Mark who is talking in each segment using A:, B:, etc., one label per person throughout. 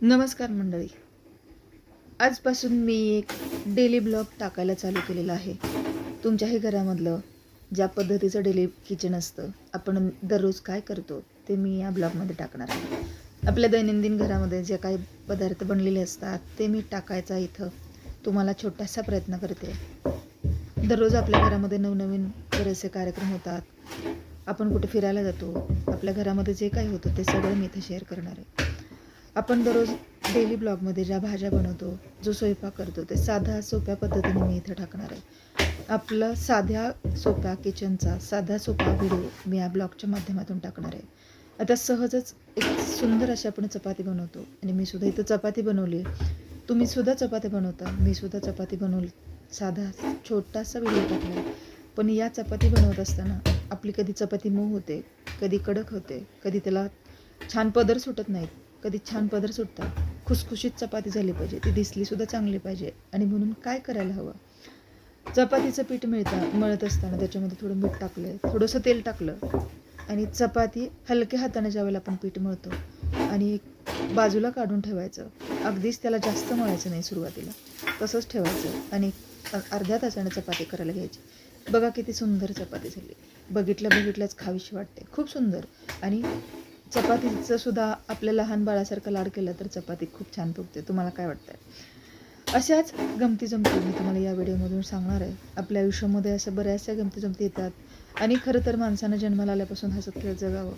A: नमस्कार मंडळी. आजपासून मी एक डेली ब्लॉग टाकायला चालू केलेला आहे. तुमच्याही घरामधलं ज्या पद्धतीचं डेली किचन असतं आपण दररोज काय करतो ते मी या ब्लॉगमध्ये टाकणार आहे. आपल्या दैनंदिन घरामध्ये जे काही पदार्थ बनलेले असतात ते मी टाकायचा इथं. तुम्हाला छोटासा प्रयत्न करते. दररोज आपल्या घरामध्ये नवनवीन बरेचसे कार्यक्रम होतात. आपण कुठे फिरायला जातो आपल्या घरामध्ये जे काही होतं ते सगळं मी इथं शेअर करणार आहे. आपण दररोज डेली ब्लॉगमध्ये ज्या भाज्या बनवतो जो स्वयंपाक करतो ते साध्या सोप्या पद्धतीने मी इथं टाकणार आहे. आपलं साध्या सोप्या किचनचा साधा सोपा व्हिडिओ मी या ब्लॉगच्या माध्यमातून टाकणार आहे. आता सहजच एक सुंदर अशी आपण चपाती बनवतो आणि मी सुद्धा इथं चपाती बनवली तुम्ही सुद्धा चपाती बनवता मी सुद्धा चपाती बनवली साधा छोटासा व्हिडिओ टाकला पण या चपाती बनवत असताना आपली कधी चपाती मऊ होते कधी कडक होते कधी त्याला छान पदर सुटत नाहीत. कधी छान पदर सुटतात. खुसखुशीत चपाती झाली पाहिजे. ती दिसलीसुद्धा चांगली पाहिजे. आणि म्हणून काय करायला हवं? चपातीचं पीठ मिळतं मळत असताना त्याच्यामध्ये थोडं मीठ टाकलं थोडंसं तेल टाकलं आणि चपाती हलक्या हाताने ज्यावेळेला आपण पीठ मळतो आणि बाजूला काढून ठेवायचं. अगदीच त्याला जास्त मळायचं नाही सुरुवातीला. तसंच ठेवायचं आणि अर्ध्या तासाने चपाती करायला घ्यायची. बघा किती सुंदर चपाती झाली. बघितल्या बघितल्याच खावीशी वाटते. खूप सुंदर आणि चपातीचं सुद्धा आपल्या लहान बाळासारखं लाड केलं तर चपाती खूप छान फुगते. तुम्हाला काय वाटतंय? अशाच गमती जमती मी तुम्हाला या व्हिडिओमधून सांगणार आहे. आपल्या आयुष्यामध्ये अशा बऱ्याचशा गमती जमती येतात. आणि खरं तर माणसानं जन्माला आल्यापासून हसत खेळत जगावं.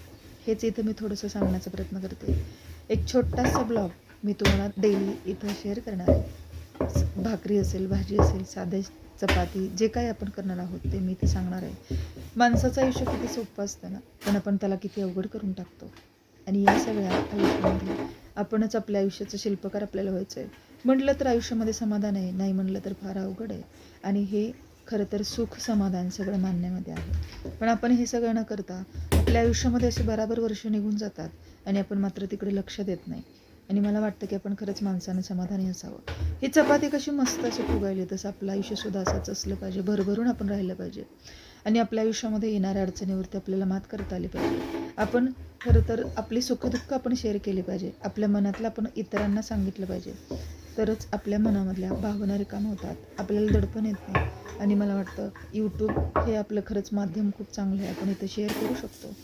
A: हेच इथं मी थोडंसं सांगण्याचा प्रयत्न करते. एक छोटासा ब्लॉग मी तुम्हाला डेली इथं शेअर करणार आहे. भाकरी असेल भाजी असेल साधे चपाती जे काही आपण करणार आहोत ते मी ते सांगणार आहे. माणसाचं आयुष्य किती सोपं असतं ना? पण आपण त्याला किती अवघड करून टाकतो. आणि या सगळ्या आयुष्यामध्ये आपणच आपल्या आयुष्याचं शिल्पकार आपल्याला व्हायचं आहे म्हटलं तर आयुष्यामध्ये समाधान आहे नाही म्हटलं तर फार अवघड आहे. आणि हे खरं तर सुख समाधान सगळं मानण्यामध्ये आहे. पण आपण हे सगळं न करता आपल्या आयुष्यामध्ये असे बराबर वर्ष निघून जातात आणि आपण मात्र तिकडे लक्ष देत नाही. आणि मला वाटतं की आपण खरंच माणसानं समाधानी असावं. ही चपाती कशी मस्त अशी फुगायली तसं आपलं आयुष्यसुद्धा असंच असलं पाहिजे भरभरून आपण राहिलं पाहिजे. आणि आपल्या आयुष्यामध्ये येणाऱ्या अडचणीवरती आपल्याला मात करता आली पाहिजे. आपण खरं तर आपली सुखदुःख आपण शेअर केली पाहिजे. आपल्या मनातलं आपण इतरांना सांगितलं पाहिजे. तरच आपल्या मनामधल्या भावना रिकाम होतात. आपल्याला दडपण येत नाही. आणि मला वाटतं यूट्यूब हे आपलं खरंच माध्यम खूप चांगलं आहे. आपण इथं शेअर करू शकतो.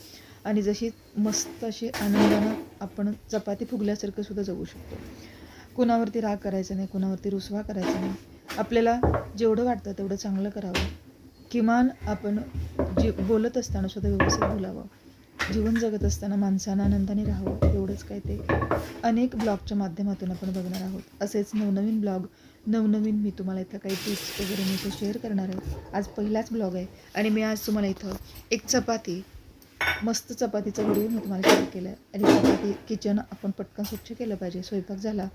A: आणि जशी मस्त अशी आनंदानं आपण चपाती फुगल्यासारखं सुद्धा जगू शकतो. कुणावरती राग करायचा नाही कुणावरती रुसवा करायचा नाही. आपल्याला जेवढं वाटतं तेवढं चांगलं करावं. किमान आपण जी बोलत असताना सुद्धा व्यवस्थित बोलावं. जीवन जगत असताना माणसानं आनंदाने राहावं एवढंच काय ते. अनेक ब्लॉगच्या माध्यमातून आपण बघणार आहोत. असेच नवनवीन ब्लॉग नवनवीन मी तुम्हाला इथं काही टिप्स वगैरे मी इथं शेअर करणार आहे. आज पहिलाच ब्लॉग आहे आणि मी आज तुम्हाला इथं एक चपाती मस्त चपातीचा व्हिडिओ मी तुम्हाला शेअर केला आहे आणि चपाती किचन आपण पटकन स्वच्छ केलं पाहिजे. स्वयंपाक झाला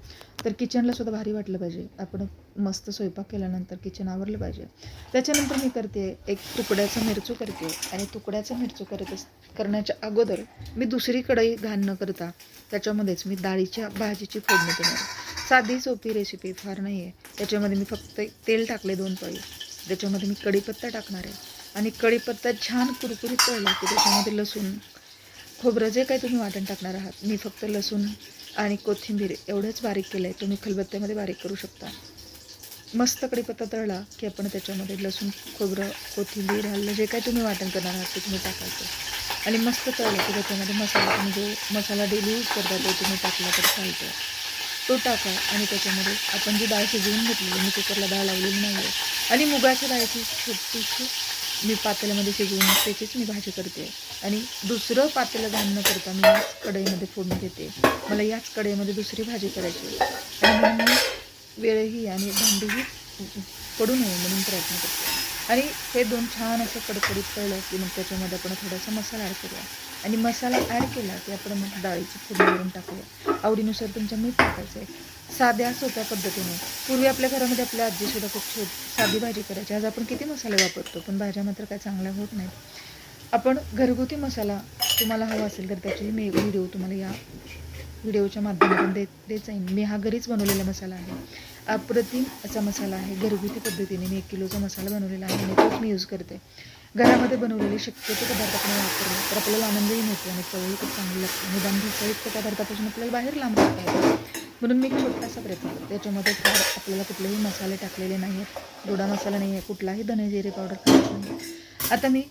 A: तर किचनला सुद्धा भारी वाटलं पाहिजे. आपण मस्त स्वयंपाक केल्यानंतर किचन आवरलं पाहिजे. त्याच्यानंतर मी करते एक तुकड्याचा मिरचू करते. आणि तुकड्याचा मिरचू करत अस करण्याच्या अगोदर मी दुसरी कढई घाण न करता त्याच्यामध्येच मी डाळीच्या भाजीची फोडणी देणार. साधी सोपी रेसिपी फार नाही आहे त्याच्यामध्ये मी फक्त तेल टाकले दोन पळी. त्याच्यामध्ये मी कढीपत्ता टाकणार आहे. आणि कढीपत्ता छान कुरकुरीत तळला की त्याच्यामध्ये लसूण खोबरं जे काही तुम्ही वाटण टाकणार आहात मी फक्त लसूण आणि कोथिंबीर एवढंच बारीक केलं आहे तुम्ही खलबत्त्यामध्ये बारीक करू शकता. मस्त कढीपत्ता तळला की आपण त्याच्यामध्ये लसूण खोबरं कोथिंबीर हल्लं जे काही तुम्ही वाटण करणार आहात ते तुम्ही टाकायचं. आणि मस्त तळलं की त्याच्यामध्ये मसाला तुम्ही जो मसाला डेली यूज करता तो तुम्ही टाकला तर चालतो तो टाका आणि त्याच्यामध्ये आपण जी डाळ शिजवून घेतलेली मी कुकरला डाळ लावलेली नाही आहे आणि मुगाच्या डाळीची छोटीशी मी पातेल्यामध्ये शिजवून त्याचीच मी भाजी करते. आणि दुसरं पातेलं घाण न करता मी याच कढईमध्ये फोडून घेते मला याच कढईमध्ये दुसरी भाजी करायची आहे. आणि म्हणून मी वेळही आणि भांडीही पडू नये म्हणून प्रयत्न करते. आणि हे दोन छान असं कडकडीत कळलं की मग त्याच्यामध्ये आपण थोडासा मसाला ॲड करूया. आणि मसाला ॲड केला की आपण मग डाळीची फोडणी करून टाकूया. आवडीनुसार तुमच्या मीठ टाकायचं आहे. साध्या सोप्या पद्धतीने. पूर्वी आपल्या घरामध्ये आपल्या आजीसुद्धा खूप छोट साधी भाजी करायची. आज आपण किती मसाले वापरतो पण भाज्या मात्र काय चांगल्या होत नाहीत. आपण घरगुती मसाला तुम्हाला हवा असेल तर त्याची मी व्हिडिओ तुम्हाला या व्हिडिओच्या माध्यमातून देत देत जाईन. मी हा घरीच बनवलेला मसाला आहे. अप्रतिम असा मसाला आहे. घरगुती पद्धतीने मी एक किलोचा मसाला बनवलेला आहे आणि तोच मी यूज करते. घरामध्ये बनवलेले शक्यतो पदार्थ आपण वापरले तर आपल्याला आनंदही मिळतो आणि चवही खूप चांगली लागते. निदान भेसळयुक्त पदार्थापासून आपल्याला बाहेर लांब राहता येतं. म्हणून मी एक छोटासा प्रयत्न करतो. त्याच्यामध्ये फार आपल्याला कुठलेही मसाले टाकलेले नाही आहेत डोडा मसाला नाही आहे कुठलाही धने जिरे पावडर नाही आता मी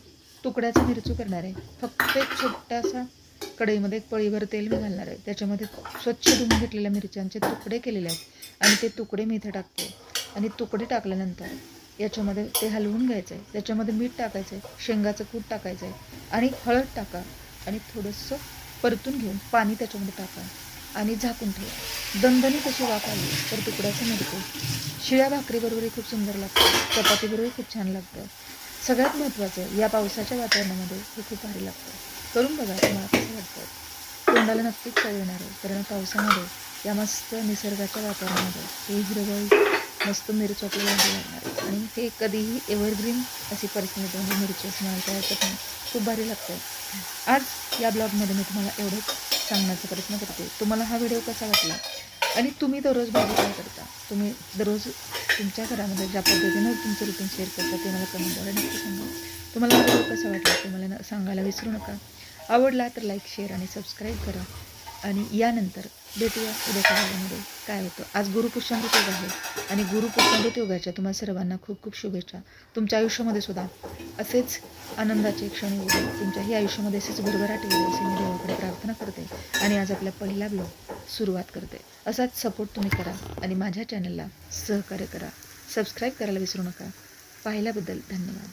A: तुकड्याचा मिरचू करणार आहे. फक्त एक छोटासा कढईमध्ये एक पळीभर तेल मी घालणार आहे. त्याच्यामध्ये स्वच्छ धुवून घेतलेल्या मिरच्यांचे तुकडे केलेले आहेत. आणि ते तुकडे मी इथे टाकते. आणि तुकडे टाकल्यानंतर याच्यामध्ये ते हलवून घ्यायचं आहे. त्याच्यामध्ये मीठ टाकायचं आहे. शेंगाचं कूट टाकायचं आहे. आणि हळद टाका. आणि थोडंसं परतून घेऊन पाणी त्याच्यामध्ये टाका. आणि झाकून ठेवा. दणदणी कशी वाफ आली तर तुकड्याचं मिळतो शिळ्या भाकरीबरोबरही खूप सुंदर लागतं. चपातीबरोबरही खूप छान लागतं. सगळ्यात महत्त्वाचं या पावसाच्या वातावरणामध्ये हे खूप भारी लागतं. करून बघा तुम्हाला कसं वाटतं तोंडाला नक्कीच चव येणार आहे कारण पावसामध्ये या मस्त निसर्गाच्या वातावरणामध्ये हे हिरवळ मस्त मिरची आपल्याला लागणार आहे. आणि हे कधीही एव्हरग्रीन अशी परिस्थिती म्हणजे मिरची असणार तयार काय नाही खूप भारी लागतं आज या ब्लॉगमध्ये मी तुम्हाला एवढंच सांगण्याचा प्रयत्न करते. तुम्हाला हा व्हिडिओ कसा वाटला? आणि तुम्ही दररोज भाजी काय करता? तुम्ही दररोज तुमच्या घरामध्ये ज्या पद्धतीनं तुमचं रुटीन शेअर करता ते मला कमेंटद्वारे नक्की सांगा. तुम्हाला हा व्हिडिओ कसा वाटला? ते मला न- सांगायला विसरू नका. आवडला तर लाईक शेअर आणि सबस्क्राईब करा. आणि यानंतर भेटूया उद्याच्या भागामध्ये काय होतं? आज गुरुपुष्यामृत योग आहे. आणि गुरुपुष्यामृत योगाच्या तुम्हाला सर्वांना खूप खूप शुभेच्छा. तुमच्या आयुष्यामध्ये सुद्धा असेच आनंदाचे क्षण येऊ दे. तुमच्याही आयुष्यामध्ये असेच भरभराट येऊ असे मी देवाकडे प्रार्थना करते. आणि आज आपला पहिला ब्लॉग सुरुवात करते. असाच सपोर्ट तुम्ही करा आणि माझ्या चॅनलला सहकार्य करा. सबस्क्राईब करायला विसरू नका. पाहिल्याबद्दल धन्यवाद.